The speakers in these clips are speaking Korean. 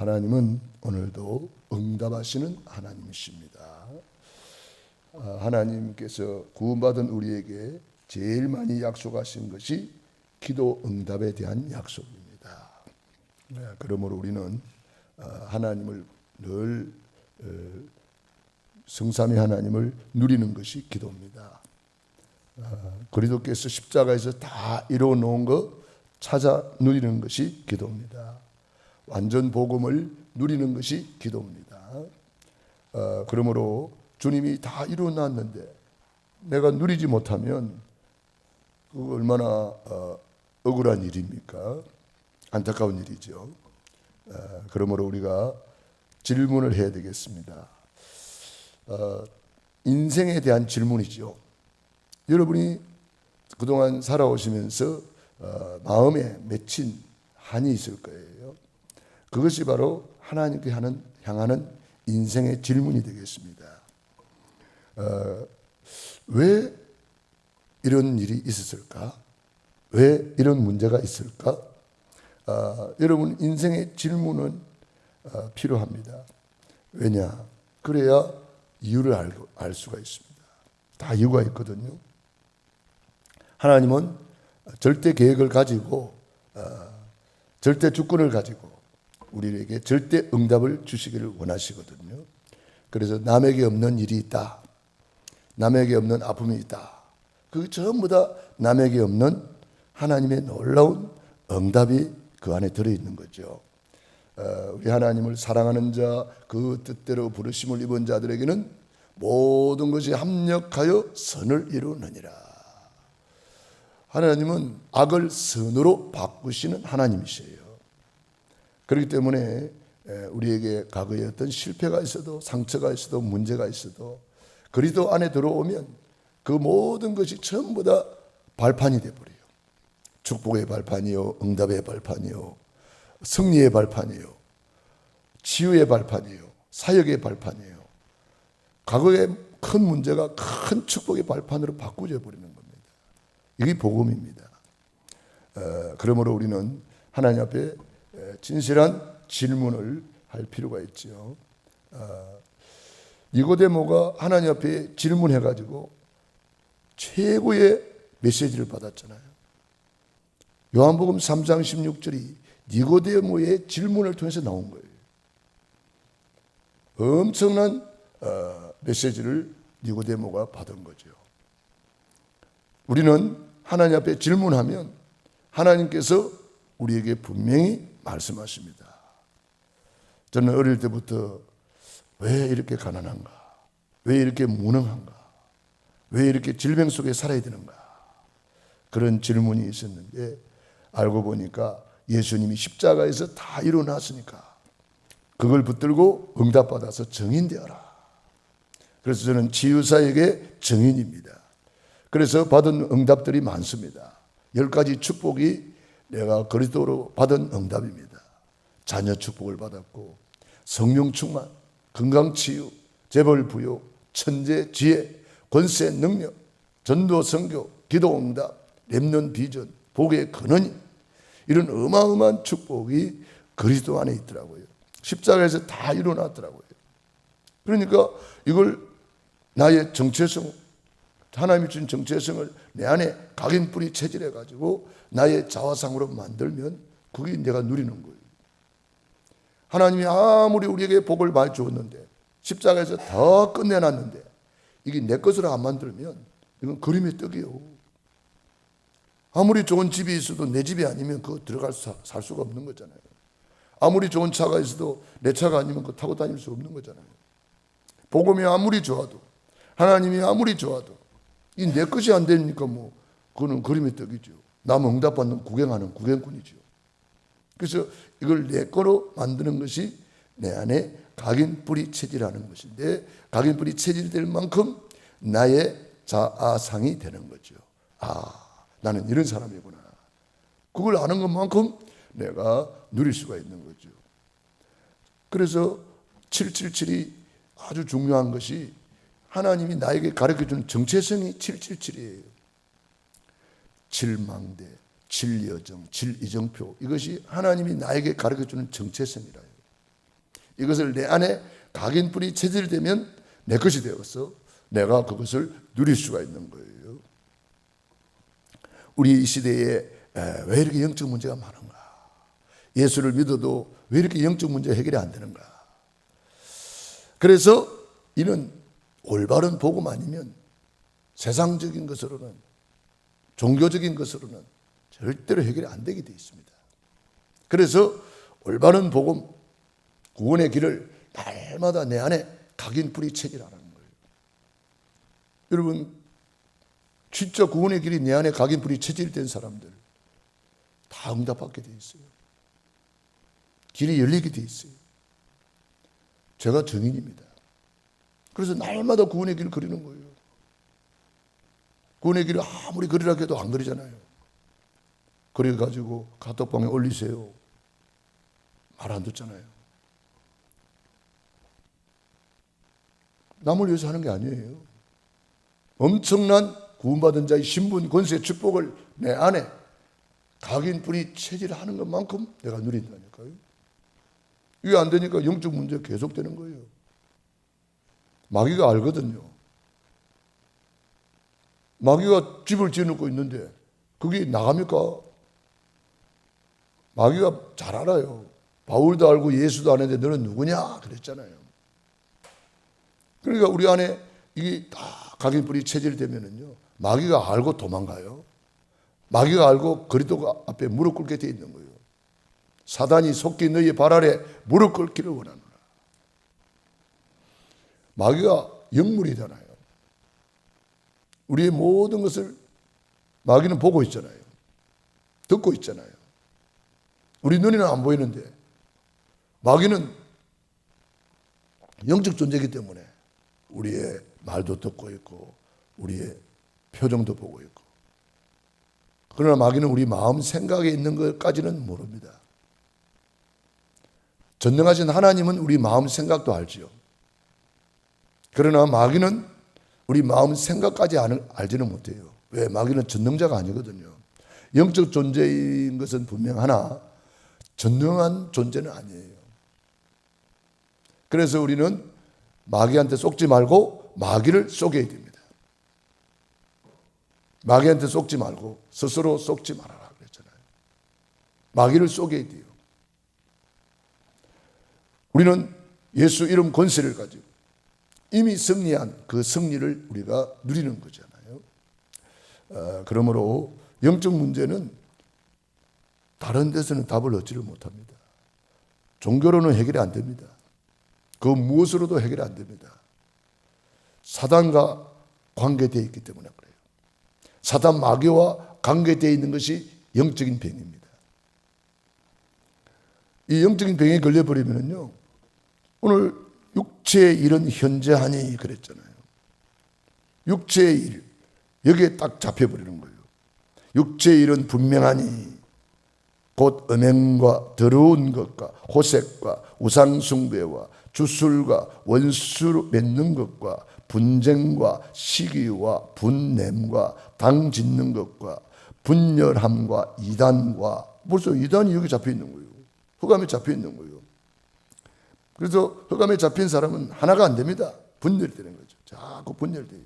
하나님은 오늘도 응답하시는 하나님이십니다. 아, 하나님께서 구원받은 우리에게 제일 많이 약속하신 것이 기도 응답에 대한 약속입니다. 네, 그러므로 우리는 아, 하나님을 늘 어, 성삼위 하나님을 누리는 것이 기도입니다. 아, 그리스도께서 십자가에서 다 이루어 놓은 것 찾아 누리는 것이 기도입니다. 완전 복음을 누리는 것이 기도입니다. 어, 그러므로 주님이 다 이루어 놨는데 내가 누리지 못하면 그 얼마나 어, 억울한 일입니까? 안타까운 일이죠. 어, 그러므로 우리가 질문을 해야 되겠습니다. 어, 인생에 대한 질문이죠. 여러분이 그동안 살아오시면서 어, 마음에 맺힌 한이 있을 거예요. 그것이 바로 하나님께 하는 향하는 인생의 질문이 되겠습니다. 어, 왜 이런 일이 있었을까? 왜 이런 문제가 있을까? 어, 여러분 인생의 질문은 어, 필요합니다. 왜냐? 그래야 이유를 알, 알 수가 있습니다. 다 이유가 있거든요. 하나님은 절대 계획을 가지고 어, 절대 주권을 가지고 우리에게 절대 응답을 주시기를 원하시거든요. 그래서 남에게 없는 일이 있다. 남에게 없는 아픔이 있다. 그 전부 다 남에게 없는 하나님의 놀라운 응답이 그 안에 들어있는 거죠. 어, 우리 하나님을 사랑하는 자, 그 뜻대로 부르심을 입은 자들에게는 모든 것이 합력하여 선을 이루느니라. 하나님은 악을 선으로 바꾸시는 하나님이세요. 그렇기 때문에 우리에게 과거에 어떤 실패가 있어도 상처가 있어도 문제가 있어도 그리스도 안에 들어오면 그 모든 것이 전부 다 발판이 돼 버려요. 축복의 발판이요, 응답의 발판이요, 승리의 발판이요, 치유의 발판이요, 사역의 발판이요. 과거의 큰 문제가 큰 축복의 발판으로 바꾸져 버리는 겁니다. 이게 복음입니다. 어, 그러므로 우리는 하나님 앞에 진실한 질문을 할 필요가 있죠. 어, 니고데모가 하나님 앞에 질문해 가지고 최고의 메시지를 받았잖아요. 요한복음 3장 16절이 니고데모의 질문을 통해서 나온 거예요. 엄청난 어, 메시지를 니고데모가 받은 거죠. 우리는 하나님 앞에 질문하면 하나님께서 우리에게 분명히 말씀하십니다. 저는 어릴 때부터 왜 이렇게 가난한가? 왜 이렇게 무능한가? 왜 이렇게 질병 속에 살아야 되는가? 그런 질문이 있었는데 알고 보니까 예수님이 십자가에서 다 일어났으니까 그걸 붙들고 응답받아서 정인 되어라. 그래서 저는 지유사에게 정인입니다. 그래서 받은 응답들이 많습니다. 열 가지 축복이 내가 그리스도로 받은 응답입니다. 자녀 축복을 받았고 성령 충만, 건강 치유, 재벌 부여, 천재 지혜, 권세 능력, 전도 선교, 기도 응답, 렘넌 비전, 복의 근원이 이런 어마어마한 축복이 그리스도 안에 있더라고요. 십자가에서 다 일어났더라고요. 그러니까 이걸 나의 정체성, 하나님이 준 정체성을 내 안에 각인 뿌리 체질해 가지고 나의 자화상으로 만들면 그게 내가 누리는 거예요. 하나님이 아무리 우리에게 복을 많이 주었는데 십자가에서 더 끝내놨는데 이게 내 것으로 안 만들면 이건 그림의 떡이요. 아무리 좋은 집이 있어도 내 집이 아니면 그거 들어갈 수, 살 수가 없는 거잖아요. 아무리 좋은 차가 있어도 내 차가 아니면 그거 타고 다닐 수 없는 거잖아요. 복음이 아무리 좋아도 하나님이 아무리 좋아도 이 내 것이 안 되니까 뭐 그거는 그림의 떡이죠. 남 응답받는 구경하는 구경꾼이죠. 그래서 이걸 내 거로 만드는 것이 내 안에 각인 뿌리 체질하는 것인데 각인 뿌리 체질될 만큼 나의 자아상이 되는 거죠. 아, 나는 이런 사람이구나. 그걸 아는 것만큼 내가 누릴 수가 있는 거죠. 그래서 777이 아주 중요한 것이 하나님이 나에게 가르쳐 주는 정체성이 777이에요. 7망대, 7여정, 7이정표 이것이 하나님이 나에게 가르쳐 주는 정체성이라요. 이것을 내 안에 각인뿌리 체질되면 내 것이 되어서 내가 그것을 누릴 수가 있는 거예요. 우리 이 시대에 왜 이렇게 영적 문제가 많은가? 예수를 믿어도 왜 이렇게 영적 문제 해결이 안 되는가? 그래서 이는 올바른 복음 아니면 세상적인 것으로는 종교적인 것으로는 절대로 해결이 안 되게 되어 있습니다. 그래서 올바른 복음 구원의 길을 날마다 내 안에 각인 뿌리 체질하라는 거예요. 여러분 진짜 구원의 길이 내 안에 각인 뿌리 체질된 사람들 다 응답받게 돼 있어요. 길이 열리게 돼 있어요. 제가 증인입니다. 그래서 날마다 구원의 길을 그리는 거예요. 구원의 길을 아무리 그리라 해도 안 그리잖아요. 그래가지고 카톡방에 올리세요. 말 안 듣잖아요. 남을 위해서 하는 게 아니에요. 엄청난 구원받은 자의 신분, 권세, 축복을 내 안에 각인 뿌리 체질하는 것만큼 내가 누린다니까요. 이게 안 되니까 영적 문제 계속되는 거예요. 마귀가 알거든요. 마귀가 집을 지어놓고 있는데 그게 나갑니까? 마귀가 잘 알아요. 바울도 알고 예수도 아는데 너는 누구냐? 그랬잖아요. 그러니까 우리 안에 이게 다 각인뿌리 체질되면은요. 마귀가 알고 도망가요. 마귀가 알고 그리스도 앞에 무릎 꿇게 돼 있는 거예요. 사단이 속기 너희 발 아래 무릎 꿇기를 원하노라. 마귀가 영물이잖아요. 우리의 모든 것을 마귀는 보고 있잖아요. 듣고 있잖아요. 우리 눈에는 안 보이는데 마귀는 영적 존재이기 때문에 우리의 말도 듣고 있고 우리의 표정도 보고 있고 그러나 마귀는 우리 마음 생각에 있는 것까지는 모릅니다. 전능하신 하나님은 우리 마음 생각도 알지요. 그러나 마귀는 우리 마음 생각까지 알지는 못해요. 왜? 마귀는 전능자가 아니거든요. 영적 존재인 것은 분명하나 전능한 존재는 아니에요. 그래서 우리는 마귀한테 속지 말고 마귀를 속여야 됩니다. 마귀한테 속지 말고 스스로 속지 말아라 그랬잖아요. 마귀를 속여야 돼요. 우리는 예수 이름 권세를 가지고 이미 승리한 그 승리를 우리가 누리는 거잖아요. 어, 그러므로 영적 문제는 다른 데서는 답을 얻지를 못합니다. 종교로는 해결이 안 됩니다. 그 무엇으로도 해결이 안 됩니다. 사단과 관계되어 있기 때문에 그래요. 사단 마귀와 관계되어 있는 것이 영적인 병입니다. 이 영적인 병에 걸려버리면요. 오늘 육체의 일은 현재하니 그랬잖아요. 육체의 일, 여기에 딱 잡혀버리는 거예요. 육체의 일은 분명하니 곧 음행과 더러운 것과 호색과 우상숭배와 주술과 원수 맺는 것과 분쟁과 시기와 분냄과 당 짓는 것과 분열함과 이단과 벌써 이단이 여기 잡혀 있는 거예요. 흑암에 잡혀 있는 거예요. 그래서 흑암에 잡힌 사람은 하나가 안 됩니다. 분열되는 거죠. 자꾸 분열돼요.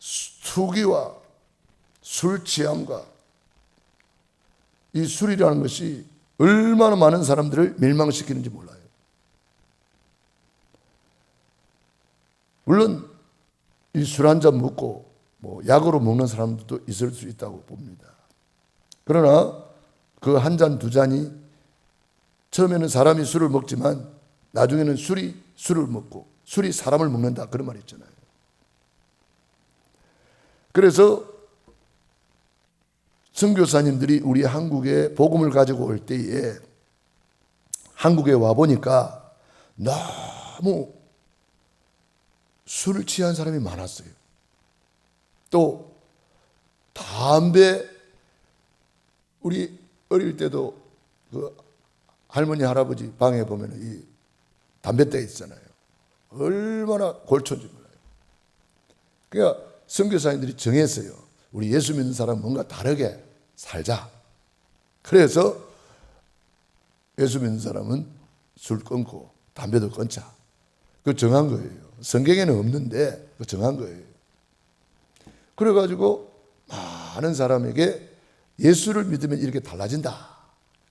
수기와 술 취함과 이 술이라는 것이 얼마나 많은 사람들을 멸망시키는지 몰라요. 물론 이 술 한 잔 먹고 뭐 약으로 먹는 사람들도 있을 수 있다고 봅니다. 그러나 그 한 잔, 두 잔이 처음에는 사람이 술을 먹지만 나중에는 술이 술을 먹고 술이 사람을 먹는다 그런 말 있잖아요. 그래서 선교사님들이 우리 한국에 복음을 가지고 올 때에 한국에 와 보니까 너무 술을 취한 사람이 많았어요. 또 담배 우리 어릴 때도 그 할머니 할아버지 방에 보면 이 담배대 있잖아요. 얼마나 골초인지 몰라요. 그러니까 선교사님들이 정했어요. 우리 예수 믿는 사람 뭔가 다르게 살자. 그래서 예수 믿는 사람은 술 끊고 담배도 끊자. 그 정한 거예요. 성경에는 없는데 그 정한 거예요. 그래가지고 많은 사람에게 예수를 믿으면 이렇게 달라진다.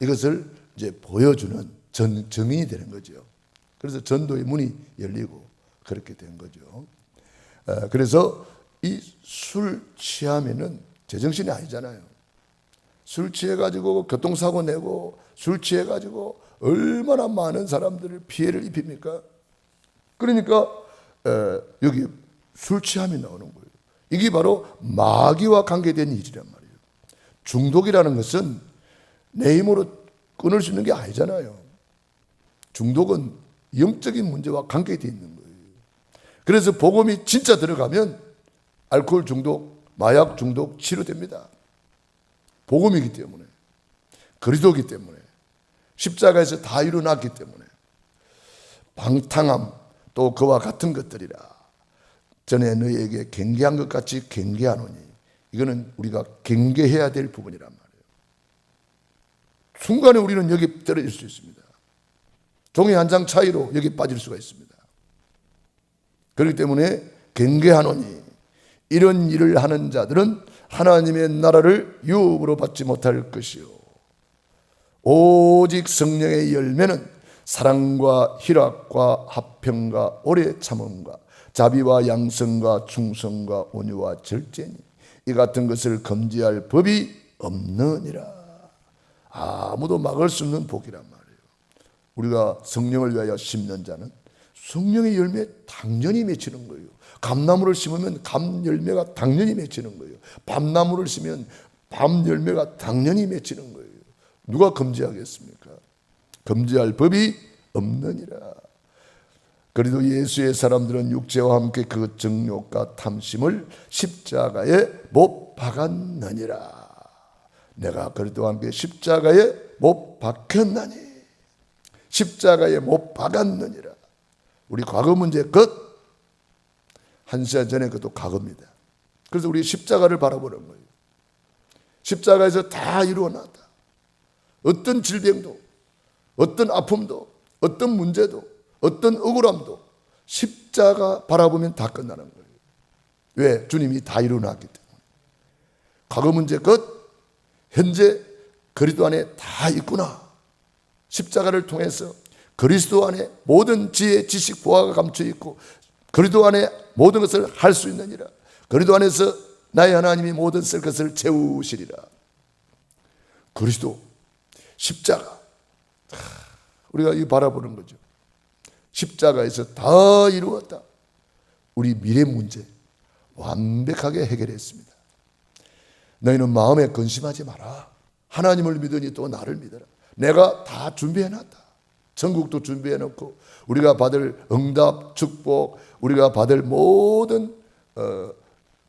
이것을 이제 보여주는 전, 증인이 되는 거죠. 그래서 전도의 문이 열리고 그렇게 된 거죠. 어, 그래서 이 술 취하면은 제정신이 아니잖아요. 술 취해가지고 교통사고 내고 술 취해가지고 얼마나 많은 사람들을 피해를 입힙니까? 그러니까 에, 여기 술 취함이 나오는 거예요. 이게 바로 마귀와 관계된 일이란 말이에요. 중독이라는 것은 내 힘으로 끊을 수 있는 게 아니잖아요. 중독은 영적인 문제와 관계되어 있는 거예요. 그래서 복음이 진짜 들어가면 알코올 중독, 마약 중독 치료됩니다. 복음이기 때문에 그리스도기 때문에 십자가에서 다 이루어났기 때문에 방탕함 또 그와 같은 것들이라 전에 너희에게 경계한 것 같이 경계하노니 이거는 우리가 경계해야 될 부분이란 말이에요. 순간에 우리는 여기 떨어질 수 있습니다. 종이 한 장 차이로 여기 빠질 수가 있습니다. 그렇기 때문에 경계하노니 이런 일을 하는 자들은 하나님의 나라를 유업으로 받지 못할 것이요. 오직 성령의 열매는 사랑과 희락과 화평과 오래 참음과 자비와 양성과 충성과 온유와 절제니 이 같은 것을 금지할 법이 없느니라. 아무도 막을 수 없는 복이란 말이에요. 우리가 성령을 위하여 심는 자는 성령의 열매 당연히 맺히는 거예요. 감나무를 심으면 감 열매가 당연히 맺히는 거예요. 밤나무를 심으면 밤 열매가 당연히 맺히는 거예요. 누가 금지하겠습니까? 금지할 법이 없느니라. 그래도 예수의 사람들은 육체와 함께 그 정욕과 탐심을 십자가에 못 박았느니라. 내가 그리스도와 함께 십자가에 못 박혔나니 십자가에 못 박았느니라. 우리 과거 문제 끝. 한 시간 전에 그것도 과거입니다. 그래서 우리 십자가를 바라보는 거예요. 십자가에서 다 이루어놨다. 어떤 질병도, 어떤 아픔도, 어떤 문제도, 어떤 억울함도 십자가 바라보면 다 끝나는 거예요. 왜? 주님이 다 이루어놨기 때문에. 과거 문제 끝. 현재 그리스도 안에 다 있구나. 십자가를 통해서 그리스도 안에 모든 지혜, 지식, 보화가 감춰 있고 그리스도 안에 모든 것을 할 수 있느니라. 그리스도 안에서 나의 하나님이 모든 쓸 것을 채우시리라. 그리스도 십자가 우리가 이 바라보는 거죠. 십자가에서 다 이루었다. 우리 미래 문제 완벽하게 해결했습니다. 너희는 마음에 근심하지 마라. 하나님을 믿으니 또 나를 믿어라. 내가 다 준비해 놨다. 전국도 준비해 놓고 우리가 받을 응답, 축복, 우리가 받을 모든 어,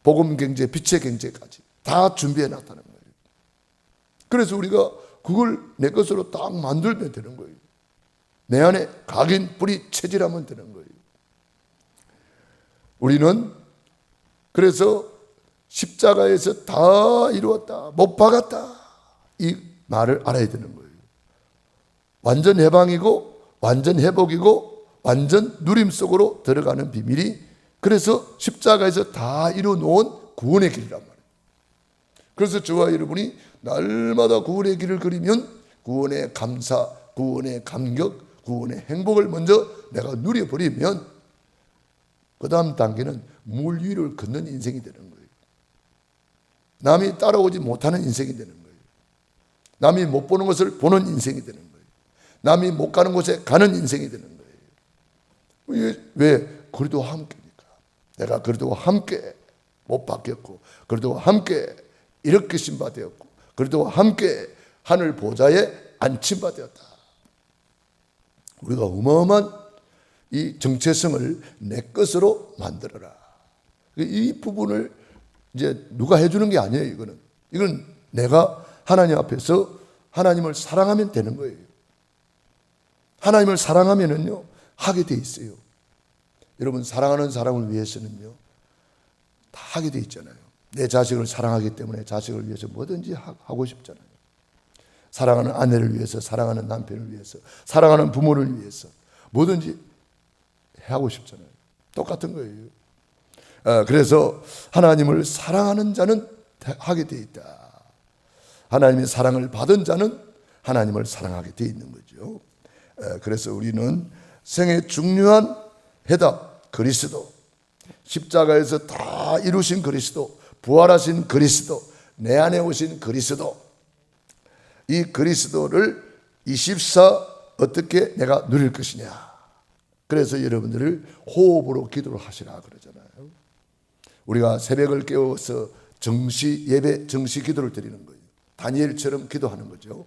복음 경제, 빛의 경제까지 다 준비해 놨다는 거예요. 그래서 우리가 그걸 내 것으로 딱 만들면 되는 거예요. 내 안에 각인, 뿌리, 체질하면 되는 거예요. 우리는 그래서 십자가에서 다 이루었다. 못 박았다. 이 말을 알아야 되는 거예요. 완전 해방이고, 완전 회복이고, 완전 누림 속으로 들어가는 비밀이 그래서 십자가에서 다 이루 놓은 구원의 길이란 말이에요. 그래서 저와 여러분이 날마다 구원의 길을 그리면 구원의 감사, 구원의 감격, 구원의 행복을 먼저 내가 누려버리면 그 다음 단계는 물 위를 걷는 인생이 되는 거예요. 남이 따라오지 못하는 인생이 되는 거예요. 남이 못 보는 것을 보는 인생이 되는 거예요. 남이 못 가는 곳에 가는 인생이 되는 거예요. 왜? 그리도와 함께니까. 내가 그리도와 함께 못 바뀌었고, 그리도와 함께 이렇게 신바 되었고, 그리도와 함께 하늘 보좌에 안침바되었다. 우리가 어마어마한 이 정체성을 내 것으로 만들어라. 이 부분을 이제 누가 해주는 게 아니에요, 이거는. 이건 내가 하나님 앞에서 하나님을 사랑하면 되는 거예요. 하나님을 사랑하면은요, 하게 돼 있어요. 여러분, 사랑하는 사람을 위해서는요, 다 하게 돼 있잖아요. 내 자식을 사랑하기 때문에 자식을 위해서 뭐든지 하고 싶잖아요. 사랑하는 아내를 위해서, 사랑하는 남편을 위해서, 사랑하는 부모를 위해서 뭐든지 하고 싶잖아요. 똑같은 거예요. 어, 그래서 하나님을 사랑하는 자는 하게 돼 있다. 하나님의 사랑을 받은 자는 하나님을 사랑하게 돼 있는 거죠. 어, 그래서 우리는 생의 중요한 해답 그리스도 십자가에서 다 이루신 그리스도 부활하신 그리스도 내 안에 오신 그리스도 이 그리스도를 24 어떻게 내가 누릴 것이냐. 그래서 여러분들을 호흡으로 기도를 하시라 그러잖아요. 우리가 새벽을 깨워서 정시 예배, 정시 기도를 드리는 거예요. 다니엘처럼 기도하는 거죠.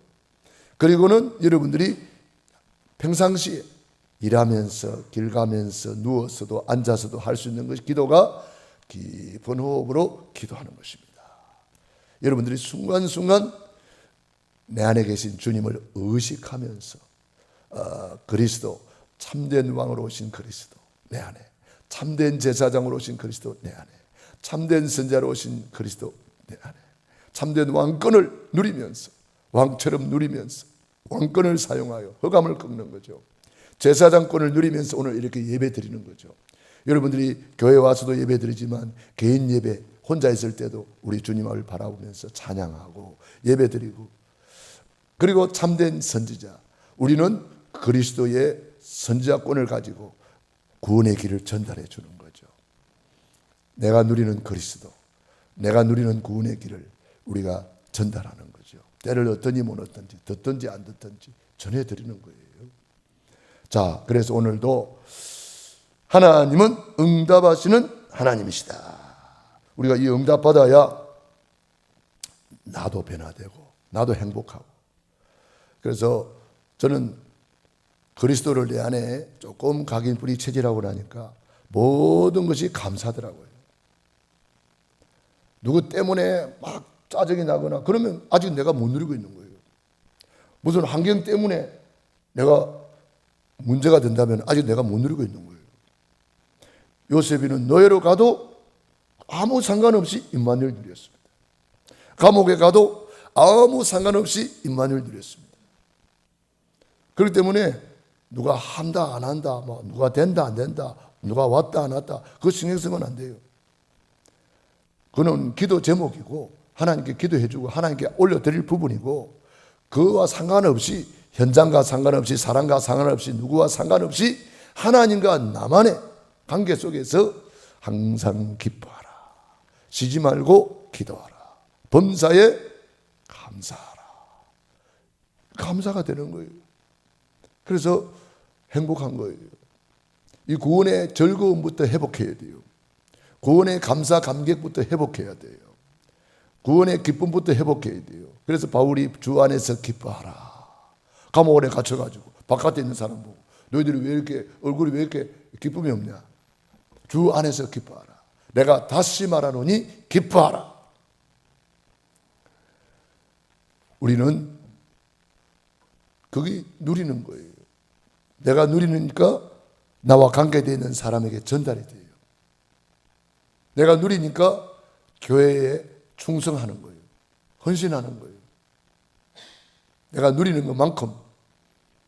그리고는 여러분들이 평상시에 일하면서 길 가면서 누워서도 앉아서도 할 수 있는 것이 기도가 깊은 호흡으로 기도하는 것입니다. 여러분들이 순간순간 내 안에 계신 주님을 의식하면서 어, 그리스도 참된 왕으로 오신 그리스도 내 안에 참된 제사장으로 오신 그리스도 내 안에 참된 선자로 오신 그리스도 내 안에 참된 왕권을 누리면서 왕처럼 누리면서 왕권을 사용하여 허감을 꺾는 거죠. 제사장권을 누리면서 오늘 이렇게 예배 드리는 거죠. 여러분들이 교회 와서도 예배 드리지만 개인 예배 혼자 있을 때도 우리 주님을 바라보면서 찬양하고 예배 드리고 그리고 참된 선지자 우리는 그리스도의 선지자권을 가지고 구원의 길을 전달해 주는. 내가 누리는 그리스도, 내가 누리는 구원의 길을 우리가 전달하는 거죠. 때를 어떠니 못 어떤지, 듣든지 안 듣든지 전해 드리는 거예요. 자, 그래서 오늘도 하나님은 응답하시는 하나님이시다. 우리가 이 응답 받아야 나도 변화되고 나도 행복하고 그래서 저는 그리스도를 내 안에 조금 각인 뿌리 체질하고 나니까 모든 것이 감사더라고요. 누구 때문에 막 짜증이 나거나 그러면 아직 내가 못 누리고 있는 거예요. 무슨 환경 때문에 내가 문제가 된다면 아직 내가 못 누리고 있는 거예요. 요셉이는 노예로 가도 아무 상관없이 임마누엘 누렸습니다. 감옥에 가도 아무 상관없이 임마누엘 누렸습니다. 그렇기 때문에 누가 한다 안 한다, 뭐 누가 된다 안 된다, 누가 왔다 안 왔다 그 신경 쓰면 안 돼요. 그는 기도 제목이고 하나님께 기도해주고 하나님께 올려드릴 부분이고 그와 상관없이 현장과 상관없이 사람과 상관없이 누구와 상관없이 하나님과 나만의 관계 속에서 항상 기뻐하라. 쉬지 말고 기도하라. 범사에 감사하라. 감사가 되는 거예요. 그래서 행복한 거예요. 이 구원의 즐거움부터 회복해야 돼요. 구원의 감사 감격부터 회복해야 돼요. 구원의 기쁨부터 회복해야 돼요. 그래서 바울이 주 안에서 기뻐하라. 감옥원에 갇혀가지고 바깥에 있는 사람 보고 너희들이 왜 이렇게 얼굴이 왜 이렇게 기쁨이 없냐? 주 안에서 기뻐하라. 내가 다시 말하노니 기뻐하라. 우리는 거기 누리는 거예요. 내가 누리니까 나와 관계되어 있는 사람에게 전달이 돼요. 내가 누리니까 교회에 충성하는 거예요. 헌신하는 거예요. 내가 누리는 것만큼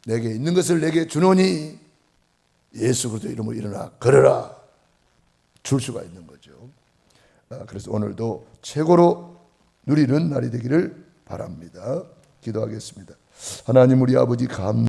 내게 있는 것을 내게 주노니 예수 그리스도 이름으로 일어나 걸어라 줄 수가 있는 거죠. 아, 그래서 오늘도 최고로 누리는 날이 되기를 바랍니다. 기도하겠습니다. 하나님 우리 아버지 감